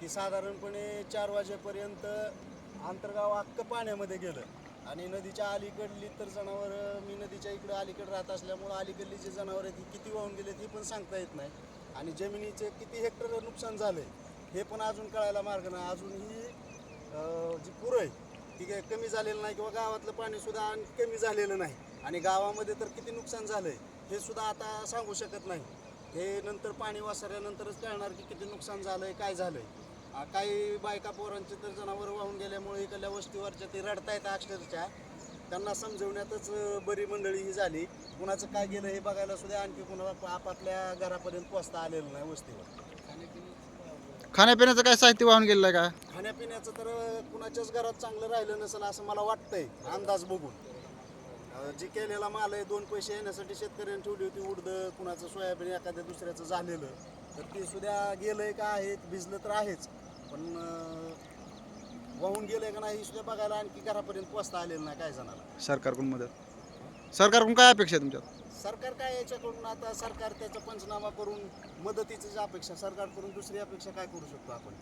की साधारणपणे चार वाजेपर्यंत आंतरगाव अख्खं पाण्यामध्ये गेलं. आणि नदीच्या अलीकडली तर जनावरं मी नदीच्या इकडं अलीकडे राहत असल्यामुळं अलीकडली जी जनावरं आहेत ती किती वाहून गेले ती पण सांगता येत नाही. आणि जमिनीचे किती हेक्टर नुकसान झालं हे पण अजून कळायला मार्ग नाही. अजूनही ही जी पुरं आहे ती काही कमी झालेलं नाही किंवा गावातलं पाणीसुद्धा आणि कमी झालेलं नाही. आणि गावामध्ये तर किती नुकसान झालं आहे हे सुद्धा आता सांगू शकत नाही. हे नंतर पाणी वासरल्यानंतरच कळणार की किती नुकसान झालं आहे काय झालं आहे काही बायका पोरांचे तर जनावर वाहून गेल्यामुळे इकडल्या वस्तीवरच्या ते रडतायत अक्षरशः. त्यांना समजवण्यातच अं, बरी मंडळी ही झाली. कुणाचं काय गेलं हे बघायला सुद्धा आणखी कुणाला आपापल्या घरापर्यंत पोचता आलेलं नाही वस्तीवर. खाण्यापिण्याचं काय साहित्य वाहून गेलेलं आहे का? खाण्यापिण्याचं तर कुणाच्याच घरात चांगलं राहिलं नसेल असं मला वाटतंय अंदाज बघून. अं, जी केलेला माल आहे दोन पैसे येण्यासाठी शेतकऱ्यांनी ठेवली होती उडद कुणाचं सोयाबीन एखाद्या दुसऱ्याचं झालेलं. तर ते सुद्धा गेलंय का आहे भिजलं तर आहेच. पण वाहून गेलंय का नाही हे सुद्धा बघायला आणखी घरापर्यंत पोचता आलेलं नाही काय जणाला सरकारकडून मदत? सरकारकडून काय अपेक्षा आहे तुमच्या सरकार काय याच्याकडून? आता सरकार त्याचा पंचनामा करून मदतीचीच अपेक्षा सरकारकडून दुसरी अपेक्षा काय करू शकतो आपण?